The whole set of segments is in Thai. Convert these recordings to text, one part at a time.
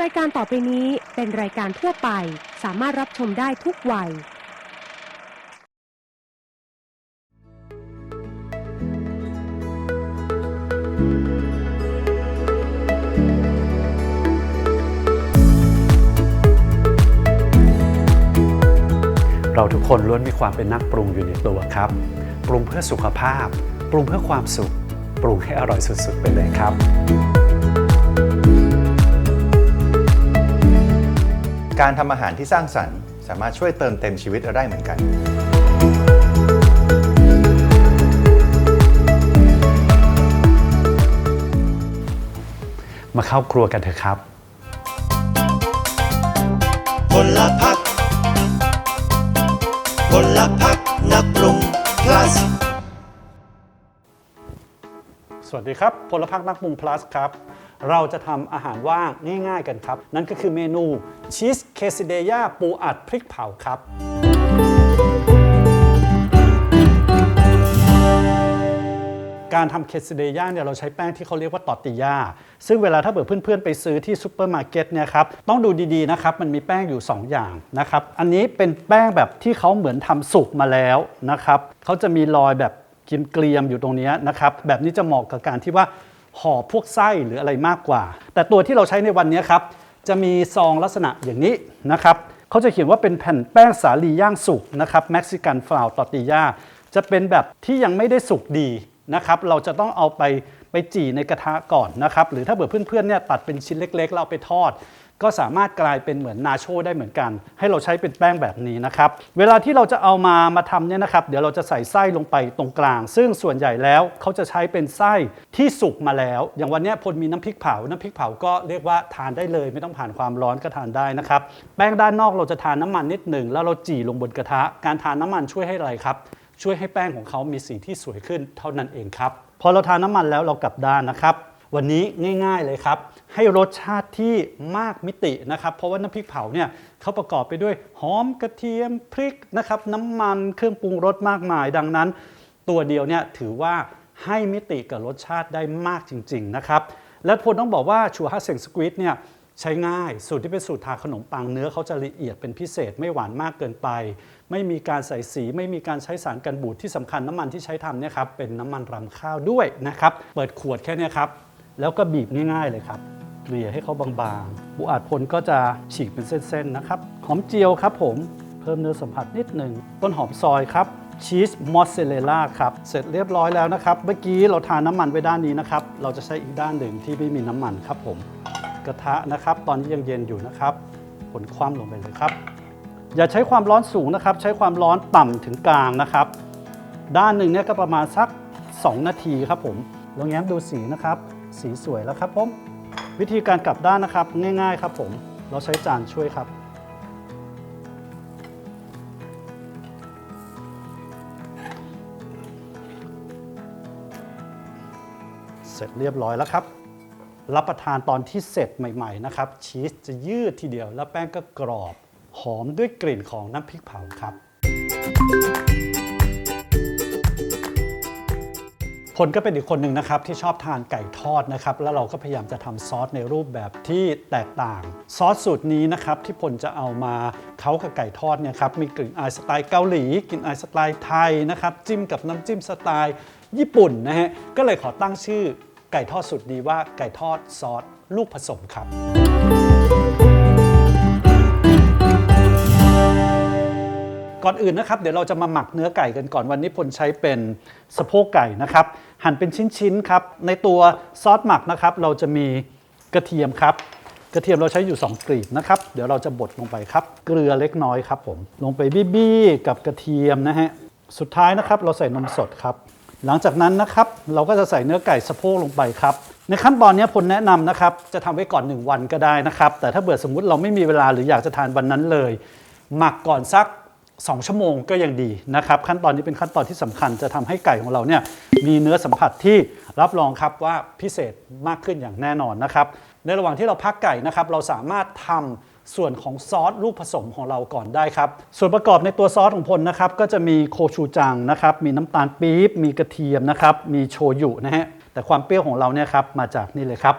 รายการต่อไปนี้เป็นรายการทั่วไป สามารถรับชมได้ทุกวัย เราทุกคนล้วนมีความเป็นนักปรุงอยู่ในตัวครับ ปรุงเพื่อสุขภาพ ปรุงเพื่อความสุข ปรุงให้อร่อยสุดๆ ไปเลยครับ การทำอาหารที่สร้างสรรค์ สามารถช่วยเติมเต็มชีวิตเราได้เหมือนกันมาเข้าครัวกันเถอะครับพลพักพลพักนักปรุง plus สวัสดีครับพลพักนักปรุง plus ครับ เราจะทำอาหารว่างง่าย ๆ กันครับ นั่นก็คือเมนูชีสเคซิเดยาปูอัดพริกเผาครับการทำเคซิเดย่าเนี่ยเราใช้แป้งที่เขาเรียกว่าตอร์ติยาซึ่งเวลาถ้าเกิดเพื่อนๆ ไปซื้อที่ซูเปอร์มาร์เก็ตเนี่ยครับต้องดูดีๆนะครับมันมีแป้งอยู่ 2 อย่างนะครับอันนี้เป็นแป้งแบบที่เขาเหมือนทำสุกมาแล้วนะครับเขาจะมีรอยแบบกินเกลียมๆอยู่ตรงนี้นะครับแบบนี้จะเหมาะกับการที่ว่า ห่อพวกไส้หรืออะไรมากกว่า แต่ตัวที่เราใช้ในวันนี้ครับ จะมีซองลักษณะอย่างนี้นะครับเขาจะเขียนว่าเป็นแผ่นแป้งสาลีย่างสุกนะครับเม็กซิกันฟลาวตอร์ติยาจะเป็นแบบที่ยังไม่ได้สุกดีนะครับเราจะต้องเอาไปไปจี่ในกระทะก่อนนะครับหรือถ้าเบื่อเพื่อนๆเนี่ยตัดเป็นชิ้นเล็กๆเราไปทอด ก็สามารถกลายเป็นเหมือนนาโชได้เหมือนกัน ให้เราใช้เป็นแป้งแบบนี้นะครับ เวลาที่เราจะเอามามาทำเนี่ยนะครับ เดี๋ยวเราจะใส่ไส้ลงไปตรงกลาง ซึ่งส่วนใหญ่แล้วเขาจะใช้เป็นไส้ที่สุกมาแล้ว อย่างวันนี้พลมีน้ำพริกเผา น้ำพริกเผาก็เรียกว่าทานได้เลย ไม่ต้องผ่านความร้อนก็ทานได้นะครับ แป้งด้านนอกเราจะทานน้ำมันนิดหนึ่งแล้วเราจี่ลงบนกระทะ การทานน้ำมันช่วยให้อะไรครับ ช่วยให้แป้งของเขามีสีที่สวยขึ้นเท่านั้นเองครับ พอเราทานน้ำมันแล้วเรากลับด้านนะครับ วันนี้ง่าย ๆเลยครับ ให้รสชาติที่มากมิตินะครับ เพราะว่าน้ำพริกเผาเนี่ยเขาประกอบไปด้วยหอมกระเทียมพริกนะครับน้ำมันเครื่องปรุงรสมากมาย ดังนั้น ตัวเดียวเนี่ยถือว่าให้มิติกับรสชาติได้มากจริง ๆ นะครับ และพลต้องบอกว่าชัวฮัสเซงสควิตเนี่ยใช้ง่ายสูตรที่เป็นสูตรทาขนมปังเนื้อเขาจะละเอียดเป็นพิเศษไม่หวานมากเกินไป ไม่มีการใส่สี ไม่มีการใช้สารกันบูดที่สำคัญน้ำมันที่ใช้ทำเนี่ยครับเป็นน้ำมันรำข้าวด้วยนะครับ เปิดขวดแค่นี้ครับ แล้วก็บีบง่าย ๆเลยครับ กลี่ยให้เขาบางๆปูอัดพลก็จะฉีกเป็นเส้นๆนะครับหอมเจียวครับผมเพิ่มเนื้อสัมผัสนิดหนึ่งต้นหอมซอยครับชีสมอสซาเรลล่าครับ เสร็จเรียบร้อยแล้วนะครับ เมื่อกี้เราทาน้ำมันไว้ด้านนี้นะครับ เราจะใช้อีกด้านหนึ่งที่ไม่มีน้ำมันครับผม กระทะนะครับ ตอนนี้ยังเย็นอยู่นะครับ ผลคว่ำลงไปเลยครับ อย่าใช้ความร้อนสูงนะครับ ใช้ความร้อนต่ำถึงกลางนะครับ ด้านหนึ่งเนี่ยก็ประมาณสัก 2 นาทีครับผม ลองแง้มดูสีนะครับ สีสวยแล้วครับผม วิธีการกลับด้านนะครับง่าย ๆ ครับผมเราใช้จานช่วยครับ เสร็จเรียบร้อยแล้วครับ รับประทานตอนที่เสร็จใหม่ๆนะครับชีสจะยืดทีเดียวแล้วแป้งก็กรอบ หอมด้วยกลิ่นของน้ำพริกเผาครับ พลก็เป็นอีกคนหนึ่งนะครับที่ชอบทานไก่ทอดนะครับแล้วเราก็พยายามจะทำซอสในรูปแบบที่แตกต่าง ซอสสูตรนี้นะครับที่พลจะเอามาเค้ากับไก่ทอดเนี่ยครับมีกลิ่นอายสไตล์เกาหลีกลิ่นอายสไตล์ไทยนะครับจิ้มกับน้ำจิ้มสไตล์ญี่ปุ่นนะฮะก็เลยขอตั้งชื่อไก่ทอดสูตรนี้ว่าไก่ทอดซอสลูกผสมครับก่อนอื่นนะครับเดี๋ยวเราจะมาหมักเนื้อไก่กันก่อนวันนี้พลใช้เป็นสะโพกไก่นะครับ หั่นเป็นชิ้นๆครับ ในตัวซอสหมักนะครับ เราจะมีกระเทียมครับ กระเทียมเราใช้อยู่ 2กลีบนะครับ เดี๋ยวเราจะบดลงไปครับ เกลือเล็กน้อยครับผม ลงไปบี้ๆกับกระเทียมนะฮะ สุดท้ายนะครับเราใส่นมสดครับ หลังจากนั้นนะครับเราก็จะใส่เนื้อไก่สะโพกลงไปครับ ในขั้นตอนนี้พลแนะนำนะครับ จะทำไว้ก่อน 1 วันก็ได้นะครับ แต่ถ้าเบื่อสมมุติเราไม่มีเวลาหรืออยากจะทานวันนั้นเลย หมักก่อนสัก 2 ชั่วโมงก็ยังดีนะครับ ขั้นตอนนี้เป็นขั้นตอนที่สำคัญจะทำให้ไก่ของเราเนี่ยมีเนื้อสัมผัสที่รับรองครับว่าพิเศษมากขึ้นอย่างแน่นอนนะครับ ในระหว่างที่เราพักไก่นะครับ เราสามารถทำส่วนของซอสลูกผสมของเราก่อนได้ครับ ส่วนประกอบในตัวซอสของพลนะครับ ก็จะมีโคชูจังนะครับ มีน้ำตาลปี๊บมีกระเทียมนะครับ มีโชยุนะฮะแต่ความเปรี้ยวของเราเนี่ยครับมาจากนี่เลยครับ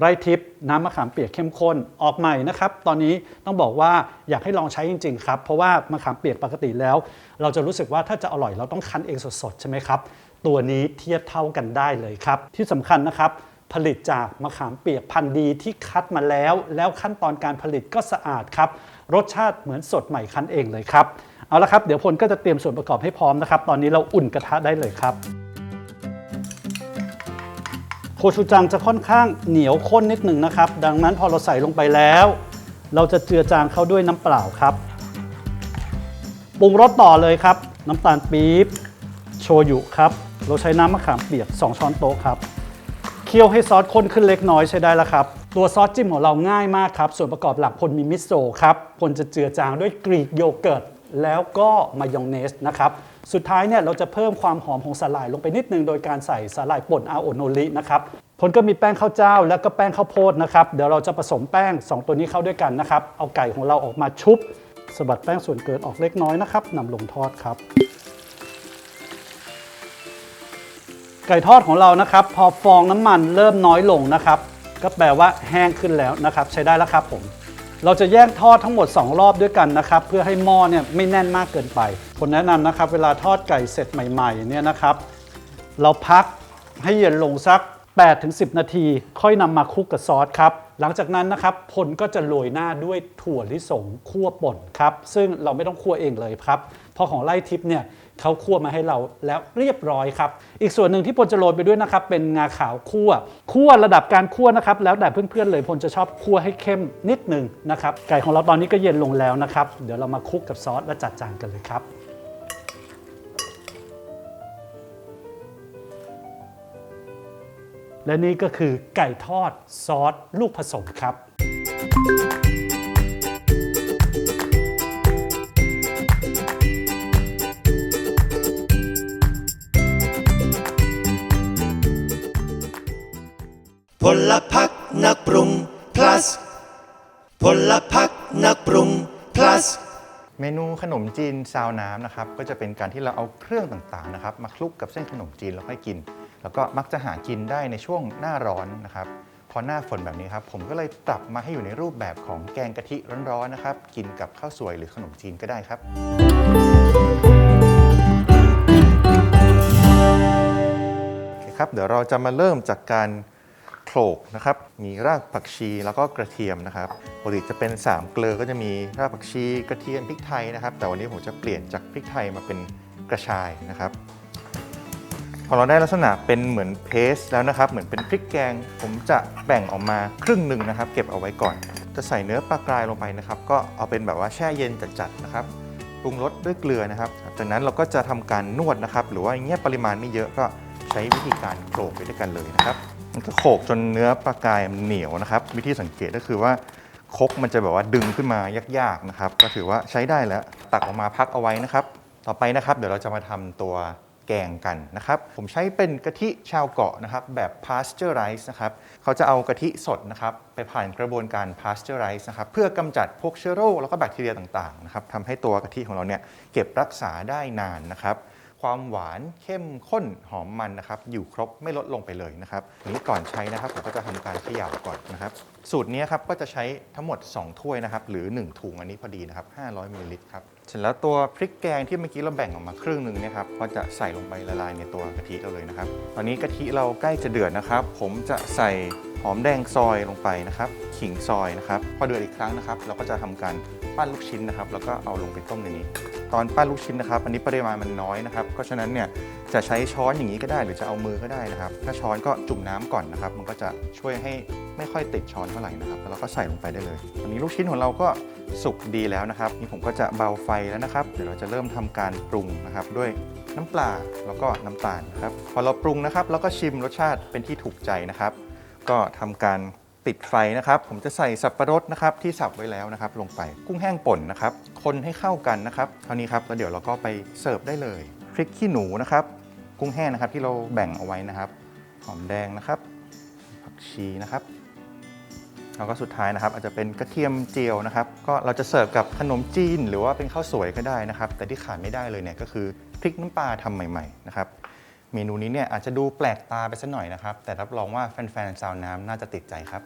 ไรทิพย์น้ำมะขามเปียกเข้มข้นออกใหม่นะครับ ตอนนี้ต้องบอกว่าอยากให้ลองใช้จริงๆครับ เพราะว่ามะขามเปียกปกติแล้ว เราจะรู้สึกว่าถ้าจะอร่อยเราต้องคั้นเองสดๆ ใช่ไหมครับ ตัวนี้เทียบเท่ากันได้เลยครับ ที่สำคัญนะครับผลิตจากมะขามเปียกพันธุ์ดีที่คัดมาแล้ว แล้วขั้นตอนการผลิตก็สะอาดครับ รสชาติเหมือนสดใหม่คั้นเองเลยครับ เอาละครับ เดี๋ยวพลก็จะเตรียมส่วนประกอบให้พร้อมนะครับ ตอนนี้เราอุ่นกระทะได้เลยครับ โคชูจังจะค่อนข้างเหนียวข้นนิดหนึ่งนะครับ ดังนั้นพอเราใส่ลงไปแล้ว เราจะเจือจางเขาด้วยน้ำเปล่าครับปรุงรสต่อเลยครับ น้ำตาลปี๊บโชยุครับ เราใช้น้ำมะขามเปียก 2 ช้อนโต๊ะครับเคี่ยวให้ซอสข้นขึ้นเล็กน้อยใช้ได้แล้วครับ ตัวซอสจิ้มของเราง่ายมากครับ ส่วนประกอบหลักพลมีมิโซะครับพลจะเจือจางด้วยกรีกโยเกิร์ตแล้วก็มายองเนสนะครับ สุดท้ายเนี่ยเราจะเพิ่มความหอมของสาหร่ายลงไปนิดนึงโดยการใส่สาหร่ายป่นอาโอโนรินะครับพลก็มีแป้งข้าวเจ้าแล้วก็แป้งข้าวโพดนะครับเดี๋ยวเราจะผสมแป้ง 2 ตัวนี้เข้าด้วยกันนะครับ เอาไก่ของเราออกมาชุบสะบัดแป้งส่วนเกินออกเล็กน้อยนะครับนำลงทอดครับ ไก่ทอดของเรานะครับ พอฟองน้ำมันเริ่มน้อยลงนะครับ ก็แปลว่าแห้งขึ้นแล้วนะครับ ใช้ได้แล้วครับผม เราจะแยกทอดทั้งหมด 2 รอบด้วยกันนะครับ เพื่อให้หม้อเนี่ยไม่แน่นมากเกินไปผมแนะนำนะครับ เวลาทอดไก่เสร็จใหม่ๆเนี่ยนะครับ เราพักให้เย็นลงสัก 8-10 นาที ค่อยนำมาคลุกกับซอสครับหลังจากนั้นนะครับพลก็จะโรยหน้าด้วยถั่วลิสงคั่วป่นครับซึ่งเราไม่ต้องคั่วเองเลยครับเพราะของไล่ทิพย์เนี่ย เขาคั่วมาให้เราแล้วเรียบร้อยครับ อีกส่วนหนึ่งที่พลจะโรยไปด้วยนะครับ เป็นงาขาวคั่วคั่วระดับการคั่วนะครับ แล้วแต่เพื่อนๆเลยพลจะชอบคั่วให้เข้มนิดหนึ่งนะครับ ไก่ของเราตอนนี้ก็เย็นลงแล้วนะครับ เดี๋ยวเรามาคลุกกับซอสและจัดจานกันเลยครับและนี่ก็คือไก่ทอดซอสลูกผสมครับ พลพักนักปรุง plus พลพักนักปรุง plus เมนูขนมจีนซาวน้ำนะครับก็จะเป็นการที่เราเอาเครื่องต่างๆนะครับมาคลุกกับเส้นขนมจีนแล้วค่อยกิน แล้วก็มักจะหากินได้ในช่วงหน้าร้อนนะครับพอหน้าฝนแบบนี้ครับผมก็เลยปรับมาให้อยู่ในรูปแบบของแกงกะทิร้อนๆนะครับ กินกับข้าวสวยหรือขนมจีนก็ได้ครับโอเคครับเดี๋ยวเราจะมาเริ่มจากการ โขลกนะครับ มีรากผักชีแล้วก็กระเทียมนะครับปกติจะเป็น 3 เกลือก็จะมีรากผักชีกระเทียมพริกไทยนะครับ แต่วันนี้ผมจะเปลี่ยนจากพริกไทยมาเป็นกระชายนะครับพอเราได้ลักษณะเป็นเหมือนเพสแล้วนะครับ เหมือนเป็นพริกแกง ผมจะแบ่งออกมาครึ่งหนึ่งนะครับ เก็บเอาไว้ก่อน จะใส่เนื้อปลากรายลงไปนะครับ ก็เอาเป็นแบบว่าแช่เย็นจัดๆนะครับปรุงรสด้วยเกลือนะครับ จากนั้นเราก็จะทำการนวดนะครับ หรือว่าอย่างเงี้ยปริมาณไม่เยอะก็ใช้วิธีการโขลกไปด้วยกันเลยนะครับ มันก็โขลกจนเนื้อปลากายมันเหนียวนะครับ วิธีสังเกตก็คือว่าคกมันจะแบบว่าดึงขึ้นมายากๆนะครับ ก็ถือว่าใช้ได้แล้วตักออกมาพักเอาไว้นะครับ ต่อไปนะครับ เดี๋ยวเราจะมาทำตัวแกงกันนะครับ ผมใช้เป็นกะทิชาวเกาะนะครับ แบบ pasteurize นะครับเขาจะเอากะทิสดนะครับ ไปผ่านกระบวนการ pasteurize นะครับ เพื่อกำจัดพวกเชื้อโรคแล้วก็แบคทีเรียต่างๆนะครับทำให้ตัวกะทิของเราเนี่ยเก็บรักษาได้นานนะครับ ความหวานเข้มข้นหอมมันนะครับ อยู่ครบไม่ลดลงไปเลยนะครับอันนี้ก่อนใช้นะครับผมก็จะทำการเขย่าก่อนนะครับ สูตรนี้ครับก็จะใช้ทั้งหมด 2 ถ้วยนะครับ หรือ 1 ถุงอันนี้พอดีนะครับ 500มิลลิลิตรครับเสร็จแล้วตัวพริกแกงที่เมื่อกี้เราแบ่งออกมาครึ่งหนึ่งเนี่ยครับก็จะใส่ลงไปละลายในตัวกะทิเราเลยนะครับ ตอนนี้กะทิเราใกล้จะเดือดนะครับ ผมจะใส่ หอมแดงซอยลงไปนะครับ ขิงซอยนะครับพอเดือดอีกครั้งนะครับ เราก็จะทำการปั้นลูกชิ้นนะครับ แล้วก็เอาลงไปต้มในนี้ ตอนปั้นลูกชิ้นนะครับ อันนี้ปริมาณมันน้อยนะครับ เพราะฉะนั้นเนี่ยจะใช้ช้อนอย่างนี้ก็ได้ หรือจะเอามือก็ได้นะครับ ถ้าช้อนก็จุ่มน้ำก่อนนะครับ มันก็จะช่วยให้ไม่ค่อยติดช้อนเท่าไหร่นะครับ แล้วเราก็ใส่ลงไปได้เลยอันนี้ลูกชิ้นของเราก็สุกดีแล้วนะครับนี่ผมก็จะเบาไฟแล้วนะครับ เดี๋ยวเราจะเริ่มทำการปรุงนะครับด้วยน้ำปลาแล้วก็น้ำตาลครับพอเราปรุงนะครับ แล้วก็ชิมรสชาติเป็นที่ถูกใจนะครับ ก็ทำการปิดไฟนะครับ ผมจะใส่สับปะรดนะครับที่สับไว้แล้วนะครับ ลงไปกุ้งแห้งป่นนะครับ คนให้เข้ากันนะครับเท่านี้ครับแล้วเดี๋ยวเราก็ไปเสิร์ฟได้เลยพริกขี้หนูนะครับ กุ้งแห้งนะครับที่เราแบ่งเอาไว้นะครับ หอมแดงนะครับ ผักชีนะครับแล้วก็สุดท้ายนะครับอาจจะเป็นกระเทียมเจียวนะครับ ก็เราจะเสิร์ฟกับขนมจีนหรือว่าเป็นข้าวสวยก็ได้นะครับ แต่ที่ขาดไม่ได้เลยเนี่ยก็คือพริกน้ำปลาทำใหม่ ๆ นะครับ เมนูนี้เนี่ยอาจจะดูแปลกตาไปสักหน่อยนะครับ แต่รับรองว่าแฟนๆซาวน้ำน่าจะติดใจครับ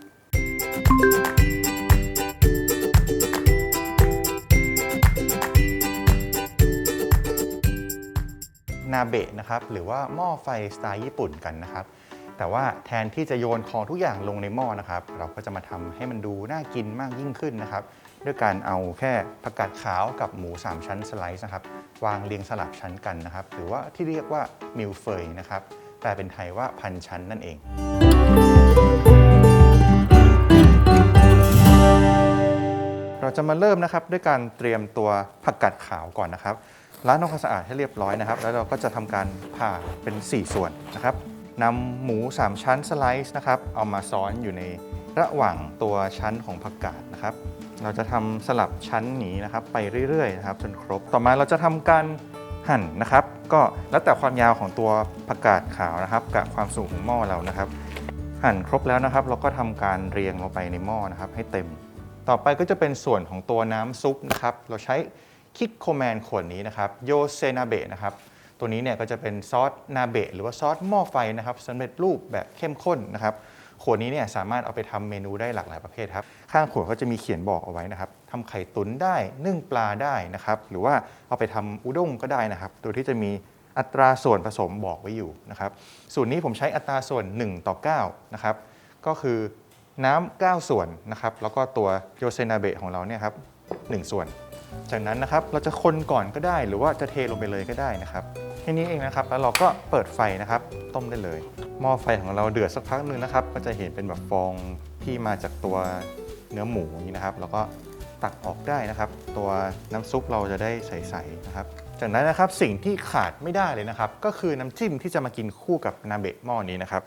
นาเบะนะครับ หรือว่าหม้อไฟสไตล์ญี่ปุ่นกันนะครับ แต่ว่าแทนที่จะโยนของทุกอย่างลงในหม้อนะครับ เราก็จะมาทำให้มันดูน่ากินมากยิ่งขึ้นนะครับ ด้วยการเอาแค่ผักกาดขาวกับหมู 3 ชั้นสไลซ์นะครับวางเรียงสลับชั้นกันนะครับหรือว่าที่เรียกว่ามิลเฟยนะครับแปลเป็นไทยว่าพันชั้นนั่นเองเราจะมาเริ่มนะครับด้วยการเตรียมตัวผักกาดขาวก่อนนะครับล้างทำความสะอาดให้เรียบร้อยนะครับ แล้วเราก็จะทำการผ่าเป็น 4 ส่วนนะครับนำหมู 3 ชั้นสไลซ์นะครับเอามาซ้อนอยู่ในระหว่างตัวชั้นของผักกาดนะครับ เราจะทำสลับชั้นหนีนะครับไปเรื่อยๆนะครับจนครบ ต่อมาเราจะทำการหั่นนะครับ ก็แล้วแต่ความยาวของตัวผักกาดขาวนะครับ กับความสูงของหม้อเรานะครับ หั่นครบแล้วนะครับ เราก็ทำการเรียงลงไปในหม้อนะครับ ให้เต็ม ต่อไปก็จะเป็นส่วนของตัวน้ำซุปนะครับ เราใช้คิกโคแมนขวดนี้นะครับโยเซนาเบะนะครับตัวนี้เนี่ยก็จะเป็นซอสนาเบะหรือว่าซอสหม้อไฟนะครับสำเร็จรูปแบบเข้มข้นนะครับ ขวดนี้เนี่ยสามารถเอาไปทำเมนูได้หลากหลายประเภทครับ ข้างขวดก็จะมีเขียนบอกเอาไว้นะครับทำไข่ตุ๋นได้นึ่งปลาได้นะครับ หรือว่าเอาไปทำอุด้งก็ได้นะครับ โดยที่จะมีอัตราส่วนผสมบอกไว้อยู่นะครับ สูตรนี้ผมใช้อัตราส่วน 1 ต่อ 9 นะครับ ก็คือน้ำ9ส่วนนะครับ แล้วก็ตัวโยเซนาเบะของเราเนี่ยครับ1ส่วน จากนั้นนะครับเราจะคนก่อนก็ได้ หรือว่าจะเทลงไปเลยก็ได้นะครับแค่นี้เองนะครับ แล้วเราก็เปิดไฟนะครับ ต้มได้เลย หม้อไฟของเราเดือดสักพักหนึ่งนะครับ ก็จะเห็นเป็นแบบฟองที่มาจากตัวเนื้อหมูนี้นะครับ แล้วก็ตักออกได้นะครับ ตัวน้ำซุปเราจะได้ใสๆนะครับ จากนั้นนะครับสิ่งที่ขาดไม่ได้เลยนะครับ ก็คือน้ำจิ้มที่จะมากินคู่กับนาเบะหม้อนี้นะครับ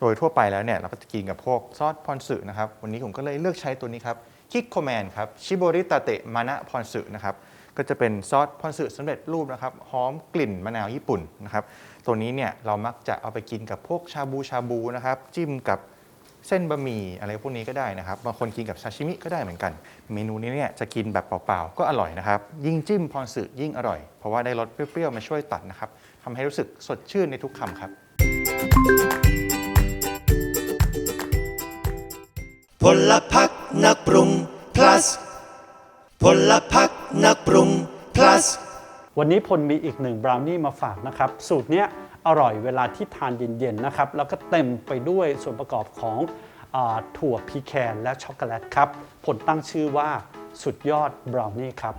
โดยทั่วไปแล้วเนี่ยเราก็จะกินกับพวกซอสพอนสึนะครับ วันนี้ผมก็เลยเลือกใช้ตัวนี้ครับคิกโคแมนครับชิโบริตาเตะมานะพอนสึนะครับ ก็จะเป็นซอสพอนสึสำเร็จรูปนะครับหอมกลิ่นมะนาวญี่ปุ่นนะครับตัวนี้เนี่ยเรามักจะเอาไปกินกับพวกชาบูชาบูนะครับจิ้มกับเส้นบะหมี่อะไรพวกนี้ก็ได้นะครับบางคนกินกับซาชิมิก็ได้เหมือนกัน เมนูนี้เนี่ยจะกินแบบเปล่าๆก็อร่อยนะครับยิ่งจิ้มพอนสึยิ่งอร่อย เพราะว่าได้รสเปรี้ยวๆมาช่วยตัดนะครับทำให้รู้สึกสดชื่นในทุกคำครับพลพักนักปรุง plus พลพักนักปรุง plus วันนี้พลมีอีกหนึ่งบราวนี่มาฝากนะครับ สูตรเนี้ยอร่อยเวลาที่ทานเย็นๆนะครับ แล้วก็เต็มไปด้วยส่วนประกอบของอาถั่วพีแคนและช็อกโกแลตครับผลตั้งชื่อว่าสุดยอดบราวนี่ครับ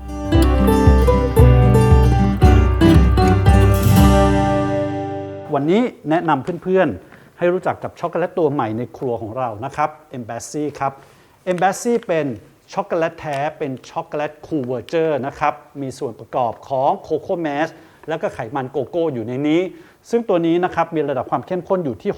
วันนี้แนะนำเพื่อนๆ ให้รู้จักกับช็อกโกแลตตัวใหม่ในครัวของเรานะครับ e m b a s s y ครับ e m b a s s y เป็น ช็อกโกแลตแท้เป็นช็อกโกแลตคูเวอร์เจอร์นะครับ มีส่วนประกอบของโคโค่แมสแล้วก็ไขมันโกโก้อยู่ในนี้ ซึ่งตัวนี้นะครับมีระดับความเข้มข้นอยู่ที่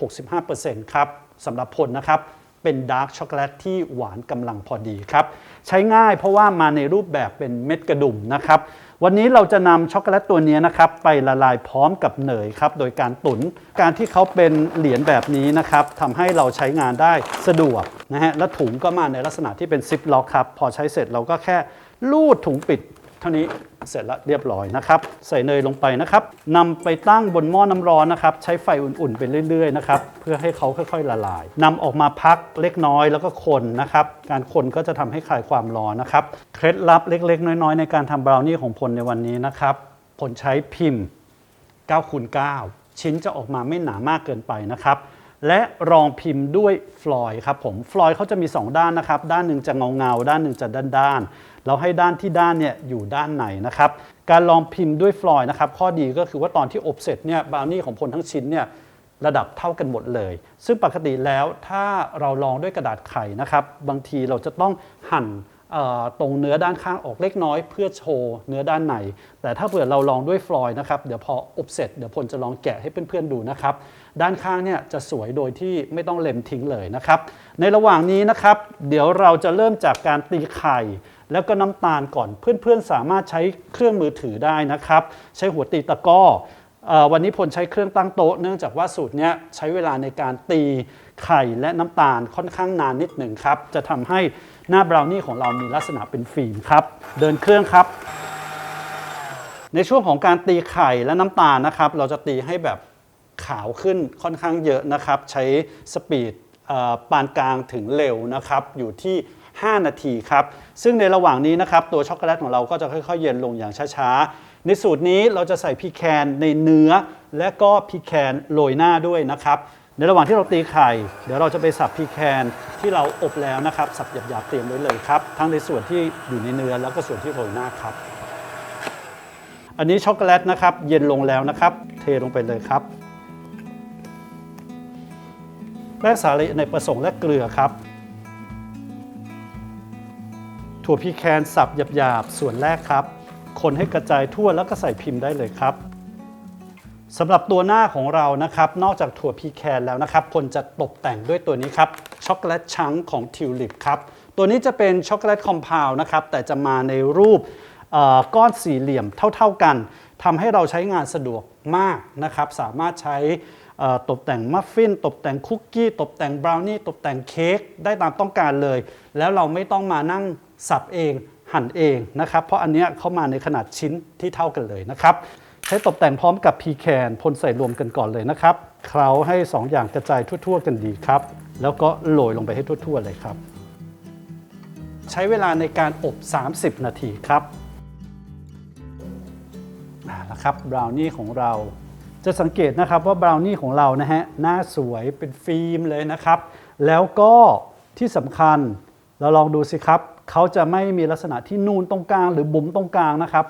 65%ครับสำหรับผลนะครับเป็นดาร์กช็อกโกแลตที่หวานกำลังพอดีครับ ใช้ง่ายเพราะว่ามาในรูปแบบเป็นเม็ดกระดุมนะครับ วันนี้เราจะนำช็อกโกแลตตัวนี้นะครับไปละลายพร้อมกับเนยครับโดยการตุนการที่เขาเป็นเหรียญแบบนี้นะครับทำให้เราใช้งานได้สะดวกนะฮะและถุงก็มาในลักษณะที่เป็นซิปล็อกครับพอใช้เสร็จเราก็แค่ลูดถุงปิด เท่านี้เสร็จแล้วเรียบร้อยนะครับ ใส่เนยลงไปนะครับนำไปตั้งบนหม้อน้ำร้อนนะครับ ใช้ไฟอุ่นๆไปเรื่อยๆนะครับเพื่อให้เขาค่อยๆละลายนำออกมาพักเล็กน้อยแล้วก็คนนะครับ การคนก็จะทำให้คลายความร้อนนะครับเคล็ดลับเล็กๆ น้อยๆ ในการทำบราวนี่ของพลในวันนี้นะครับผลใช้พิมพ์9คูณ9ชิ้นจะออกมาไม่หนามากเกินไปนะครับและรองพิมพ์ด้วยฟลอยด์ครับผมฟลอยด์เขาจะมี 2 ด้านนะครับ ด้านหนึ่งจะเงาเงาๆด้านหนึ่งจะด้านด้านๆ เราให้ด้านที่ด้านเนี่ยอยู่ด้านในนะครับ การรองพิมพ์ด้วยฟลอยด์นะครับ ข้อดีก็คือว่าตอนที่อบเสร็จเนี่ยบราวนี่ของพลทั้งชิ้นเนี่ยระดับเท่ากันหมดเลย ซึ่งปกติแล้วถ้าเราลองด้วยกระดาษไขนะครับ บางทีเราจะต้องหั่นตรงเนื้อด้านข้างออกเล็กน้อย เพื่อโชว์เนื้อด้านใน แต่ถ้าเผื่อเราลองด้วยฟลอยด์นะครับ เดี๋ยวพออบเสร็จเดี๋ยวพลจะลองแกะให้เพื่อนๆดูนะครับ ด้านข้างเนี่ยจะสวยโดยที่ไม่ต้องเล็มทิ้งเลยนะครับ ในระหว่างนี้นะครับ เดี๋ยวเราจะเริ่มจากการตีไข่ แล้วก็น้ำตาลก่อนเพื่อนๆ สามารถใช้เครื่องมือถือได้นะครับ ใช้หัวตีตะก้อวันนี้พลใช้เครื่องตั้งโต๊ะเนื่องจากว่าสูตรนี้ใช้เวลาในการตีไข่และน้ำตาลค่อนข้างนานนิดหนึ่งครับ จะทำให้หน้าบราวนี่ของเรามีลักษณะเป็นฟิล์มครับ เดินเครื่องครับ ในช่วงของการตีไข่และน้ำตาลนะครับ เราจะตีให้แบบขาวขึ้นค่อนข้างเยอะนะครับ ใช้สปีดปานกลางถึงเร็วนะครับ อยู่ที่ 5 นาทีครับ ซึ่งในระหว่างนี้นะครับตัวช็อกโกแลตของเราก็จะค่อยๆ เย็นลงอย่างช้าๆ ในสูตรนี้เราจะใส่พีแคนในเนื้อ และก็พีแคนโรยหน้าด้วยนะครับ ในระหว่างที่เราตีไข่ เดี๋ยวเราจะไปสับพีแคนที่เราอบแล้วนะครับ สับหยาบๆเตรียมไว้เลยครับ ทั้งในส่วนที่อยู่ในเนื้อแล้วก็ส่วนที่โรยหน้าครับ อันนี้ช็อกโกแลตนะครับเย็นลงแล้วนะครับ เทลงไปเลยครับแป้งสาลีในประสงค์และเกลือครับ ถั่วพีแคนสับหยาบๆ ส่วนแรกครับ คนให้กระจายทั่วแล้วก็ใส่พิมพ์ได้เลยครับสำหรับตัวหน้าของเรานะครับ นอกจากถั่วพีแคนแล้วนะครับ คนจะตกแต่งด้วยตัวนี้ครับช็อกโกแลตชังของทิวลิปครับ ตัวนี้จะเป็นช็อกโกแลตคอมเพลนะครับ แต่จะมาในรูปก้อนสี่เหลี่ยมเท่าๆกันทำให้เราใช้งานสะดวกมากนะครับ สามารถใช้ตกแต่งมัฟฟิน ตกแต่งคุกกี้ ตกแต่งบราวนี่ ตกแต่งเค้กได้ตามต้องการเลย แล้วเราไม่ต้องมานั่ง สับเองหั่นเองนะครับเพราะอันเนี้ยเข้ามาในขนาดชิ้นที่เท่ากันเลยนะครับใช้ตกแต่งพร้อมกับพีแคนพ่นใส่รวมกันก่อนเลยนะครับเคล้าให้ 2 อย่างกระจายทั่ว ๆ กันดีครับ แล้วก็โรยลงไปให้ทั่ว ๆ เลยครับ ใช้เวลาในการอบ 30 นาทีครับเอาละครับบราวนี่ของเราจะสังเกตนะครับว่าบราวนี่ของเรานะฮะหน้าสวยเป็นฟิล์มเลยนะครับ แล้วก็ที่สำคัญเราลองดูสิครับ เขาจะไม่มีลักษณะที่นูนตรงกลาง หรือบุ๋มตรงกลางนะครับ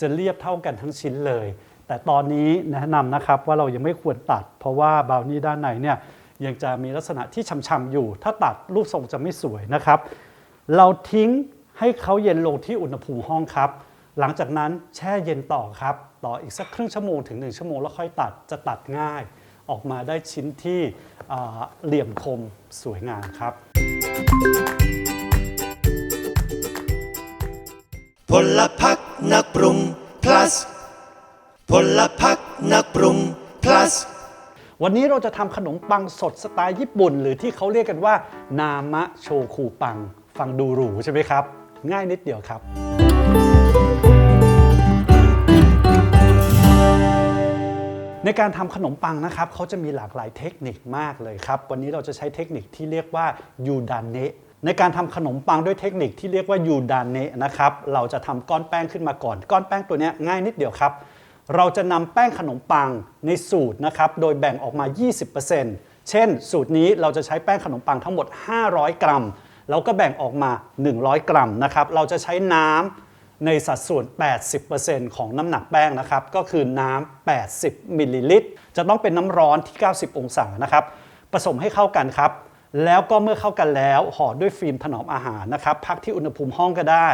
จะเรียบเท่ากันทั้งชิ้นเลย แต่ตอนนี้แนะนำนะครับว่าเรายังไม่ควรตัด เพราะว่าบาวนี่ด้านในเนี่ยยังจะมีลักษณะที่ช่ำๆอยู่ ถ้าตัดรูปทรงจะไม่สวยนะครับ เราทิ้งให้เขาเย็นลงที่อุณหภูมิห้องครับ หลังจากนั้นแช่เย็นต่อครับ ต่ออีกสักครึ่งชั่วโมงถึง 1 ชั่วโมงแล้วค่อยตัดจะตัดง่าย ออกมาได้ชิ้นที่เหลี่ยมคมสวยงามครับ ลพักนักปรุง plus พลพักนักปรุง plus วันนี้เราจะทำขนมปังสดสไตล์ญี่ปุ่น หรือที่เขาเรียกกันว่า นามะโชคูปัง ฟังดูหรูใช่ไหมครับ ง่ายนิดเดียวครับ ในการทำขนมปังนะครับเขาจะมีหลากหลายเทคนิคมากเลยครับ วันนี้เราจะใช้เทคนิคที่เรียกว่ายูดานเนะ ในการทำขนมปังด้วยเทคนิคที่เรียกว่ายูดานเนะนะครับ เราจะทำก้อนแป้งขึ้นมาก่อน ก้อนแป้งตัวนี้ง่ายนิดเดียวครับ เราจะนำแป้งขนมปังในสูตรนะครับ โดยแบ่งออกมา 20%เช่น สูตรนี้เราจะใช้แป้งขนมปังทั้งหมด 500 กรัม เราก็แบ่งออกมา 100 กรัมนะครับ เราจะใช้น้ำในสัดส่วน 80%ของน้ำหนักแป้งนะครับ ก็คือน้ำ 80 มิลลิลิตร จะต้องเป็นน้ำร้อนที่ 90 องศานะครับ ผสมให้เข้ากันครับ แล้วก็เมื่อเข้ากันแล้วห่อด้วยฟิล์มถนอมอาหารนะครับพักที่อุณหภูมิห้องก็ได้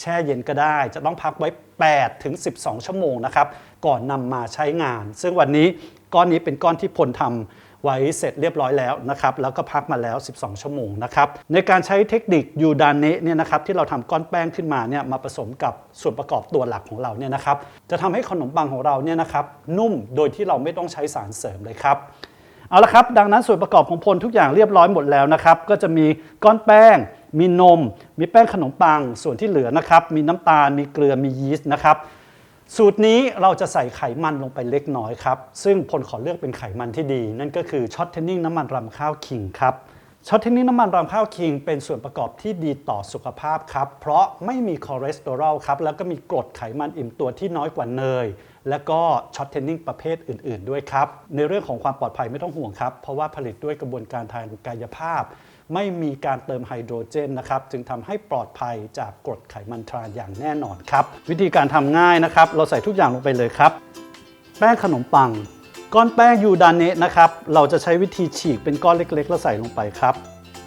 แช่เย็นก็ได้ จะต้องพักไว้8ถึง12 ชั่วโมงนะครับก่อนนำมาใช้งาน ซึ่งวันนี้ก้อนนี้เป็นก้อนที่พลทำไว้เสร็จเรียบร้อยแล้วนะครับ แล้วก็พักมาแล้ว 12 ชั่วโมงนะครับ ในการใช้เทคนิคยูดานเนะเนี่ยนะครับที่เราทำก้อนแป้งขึ้นมาเนี่ยมาผสมกับส่วนประกอบตัวหลักของเราเนี่ยนะครับ จะทำให้ขนมปังของเราเนี่ยนะครับนุ่มโดยที่เราไม่ต้องใช้สารเสริมเลยครับ เอาละครับ ดังนั้นส่วนประกอบของพลทุกอย่างเรียบร้อยหมดแล้วนะครับ ก็จะมีก้อนแป้ง มีนม มีแป้งขนมปัง ส่วนที่เหลือนะครับ มีน้ำตาล มีเกลือ มียีสต์นะครับ สูตรนี้เราจะใส่ไขมันลงไปเล็กน้อยครับ ซึ่งพลขอเลือกเป็นไขมันที่ดี นั่นก็คือช็อตเทนนิ่งน้ำมันรำข้าวคิงครับช็อตเทนนิ่งน้ำมันรำข้าวคิงเป็นส่วนประกอบที่ดีต่อสุขภาพครับ เพราะไม่มีคอเลสเตอรอลครับ แล้วก็มีกรดไขมันอิ่มตัวที่น้อยกว่าเนย และก็ช็อตเทนนิ่งประเภทอื่น ๆ ด้วยครับ ในเรื่องของความปลอดภัยไม่ต้องห่วงครับ เพราะว่าผลิตด้วยกระบวนการทางกายภาพ ไม่มีการเติมไฮโดรเจนนะครับ จึงทำให้ปลอดภัยจากกรดไขมันทรานอย่างแน่นอนครับ วิธีการทำง่ายนะครับ เราใส่ทุกอย่างลงไปเลยครับ แป้งขนมปัง ก้อนแป้งยูดานเนะนะครับ เราจะใช้วิธีฉีกเป็นก้อนเล็ก ๆ แล้วใส่ลงไปครับ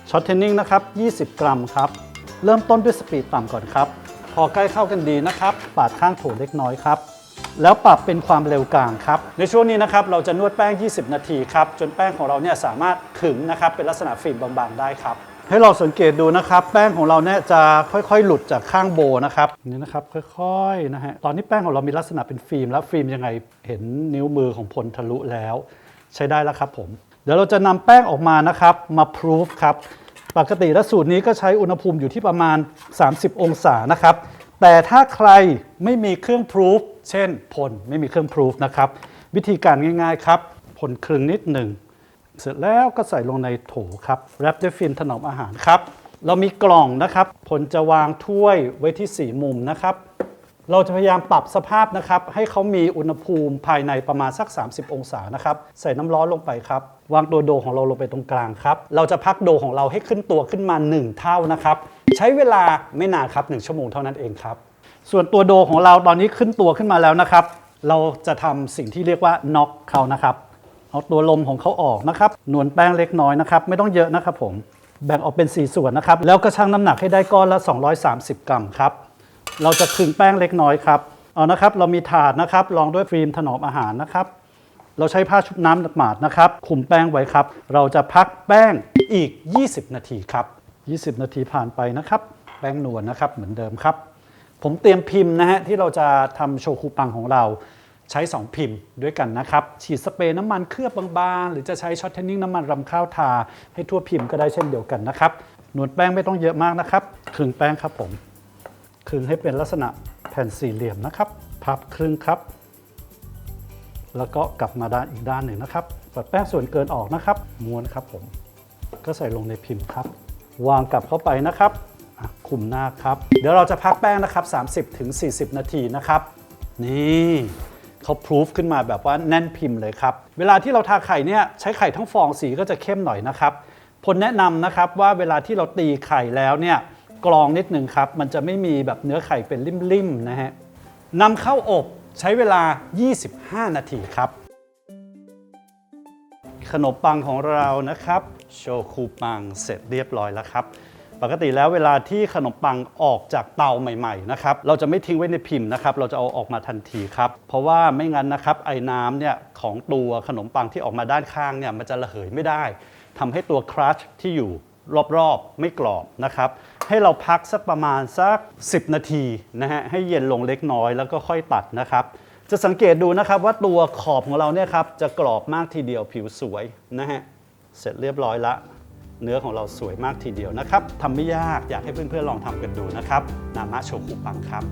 ช็อตเทนนิ่งนะครับ 20 กรัมครับ เริ่มต้นด้วยสปีดต่ำก่อนครับ พอใกล้เข้ากันดีนะครับ ปาดข้างโถเล็กน้อยครับ แล้วปรับเป็นความเร็วกลางครับ ในช่วงนี้นะครับเราจะนวดแป้ง 20 นาทีครับ จนแป้งของเราเนี่ยสามารถขึงนะครับเป็นลักษณะฟิล์มบางๆ ได้ครับ ให้เราสังเกตดูนะครับ แป้งของเราเนี่ยจะค่อยๆ หลุดจากข้างโบนะครับนี่นะครับค่อยๆนะฮะตอนนี้แป้งของเรามีลักษณะเป็นฟิล์มแล้วฟิล์มยังไงเห็นนิ้วมือของพลทะลุแล้ว ใช้ได้แล้วครับผมเดี๋ยวเราจะนำแป้งออกมานะครับมาพรูฟครับปกติแล้วสูตรนี้ก็ใช้อุณหภูมิอยู่ที่ประมาณ 30 องศานะครับ แต่ถ้าใครไม่มีเครื่องพรูฟเช่นพลไม่มีเครื่องพรูฟนะครับ วิธีการง่ายๆครับพพ่นครึ่งนิดหนึ่ง เสร็จแล้วก็ใส่ลงในโถครับแรปด้วยฟิล์มถนอมอาหารครับ เรามีกล่องนะครับผลจะวางถ้วยไว้ที่ 4 มุมนะครับ เราจะพยายามปรับสภาพนะครับ ให้เขามีอุณหภูมิภายในประมาณสัก 30 องศานะครับ ใส่น้ำร้อนลงไปครับ วางตัวโดของเราลงไปตรงกลางครับ เราจะพักโดของเราให้ขึ้นตัวขึ้นมา 1 เท่านะครับ ช้เวลาไม่นานครับ 1 ชั่วโมงเท่านั้นเองครับ ส่วนตัวโดของเราตอนนี้ขึ้นตัวขึ้นมาแล้วนะครับ เราจะทำสิ่งที่เรียกว่าน็อกเขานะครับ เอาตัวลมของเขาออกนะครับ นวลแป้งเล็กน้อยนะครับ ไม่ต้องเยอะนะครับผม แบ่งออกเป็น 4 ส่วนนะครับ แล้วก็ชั่งน้ำหนักให้ได้ก้อนละ 230 กรัมครับ เราจะคลึงแป้งเล็กน้อยครับ เอานะครับ เรามีถาดนะครับ รองด้วยฟิล์มถนอมอาหารนะครับเราใช้ผ้าชุบน้ำหมาดนะครับ คุมแป้งไว้ครับ เราจะพักแป้งอีก 20 นาทีครับ 20 นาทีผ่านไปนะครับแป้งนวลนะครับเหมือนเดิมครับ ผมเตรียมพิมพ์นะฮะที่เราจะทำโชคูปังของเราใช้ 2 พิมพ์ด้วยกันนะครับ ฉีดสเปรย์น้ำมันเคลือบบางๆ หรือจะใช้ช็อตเทนนิ่งน้ำมันรำข้าวทา ให้ทั่วพิมพ์ก็ได้เช่นเดียวกันนะครับหนวลแป้งไม่ต้องเยอะมากนะครับครึ่งแป้งครับผมครึ่งให้เป็นลักษณะแผ่นสี่เหลี่ยมนะครับ พับครึ่งครับ แล้วก็กลับมาด้านอีกด้านหนึ่งนะครับปัดแป้งส่วนเกินออกนะครับ ม้วนครับผม ก็ใส่ลงในพิมพ์ครับ วางกลับเข้าไปนะครับคุมหน้าครับ เดี๋ยวเราจะพักแป้งนะครับ 30ถึง40 นาทีนะครับ นี่เขาพรูฟขึ้นมาแบบว่าแน่นพิมพ์เลยครับ เวลาที่เราทาไข่เนี่ยใช้ไข่ทั้งฟองสีก็จะเข้มหน่อยนะครับผลแนะนำนะครับว่าเวลาที่เราตีไข่แล้วเนี่ยกรองนิดนึงครับ มันจะไม่มีแบบเนื้อไข่เป็นริ่มๆนะฮะนำเข้าอบใช้เวลา 25 นาทีครับ ขนมปังของเรานะครับ โชคูปังเสร็จเรียบร้อยแล้วครับ ปกติแล้วเวลาที่ขนมปังออกจากเตาใหม่ๆนะครับเราจะไม่ทิ้งไว้ในพิมพ์นะครับ เราจะเอาออกมาทันทีครับ เพราะว่าไม่งั้นนะครับไอ้น้ำเนี่ยของตัวขนมปังที่ออกมาด้านข้างเนี่ยมันจะระเหยไม่ได้ทำให้ตัวครัชที่อยู่รอบๆ ไม่กรอบนะครับ ให้เราพักสักประมาณสัก 10 นาทีนะฮะให้เย็นลงเล็กน้อยแล้วก็ค่อยตัดนะครับ จะสังเกตดูนะครับว่าตัวขอบของเราเนี่ยครับจะกรอบมากทีเดียวผิวสวยนะฮะ เสร็จเรียบร้อยละ เนื้อของเราสวยมากทีเดียวนะครับทำไม่ยากอยากให้เพื่อนๆลองทำกันดูนะครับ นามะโชคุปังครับ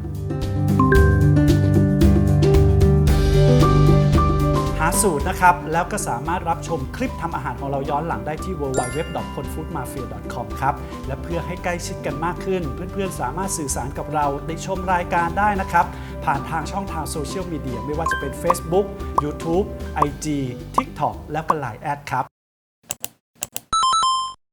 หาสูตรนะครับ แล้วก็สามารถรับชมคลิปทำอาหารของเราย้อนหลังได้ที่ www.ponfoodmafia.com ครับ และเพื่อให้ใกล้ชิดกันมากขึ้น เพื่อนๆ สามารถสื่อสารกับเราติชมรายการได้นะครับ ผ่านทางช่องทางโซเชียลมีเดียไม่ว่าจะเป็น Facebook YouTube IG TikTok แล้วก็ Line แอดครับ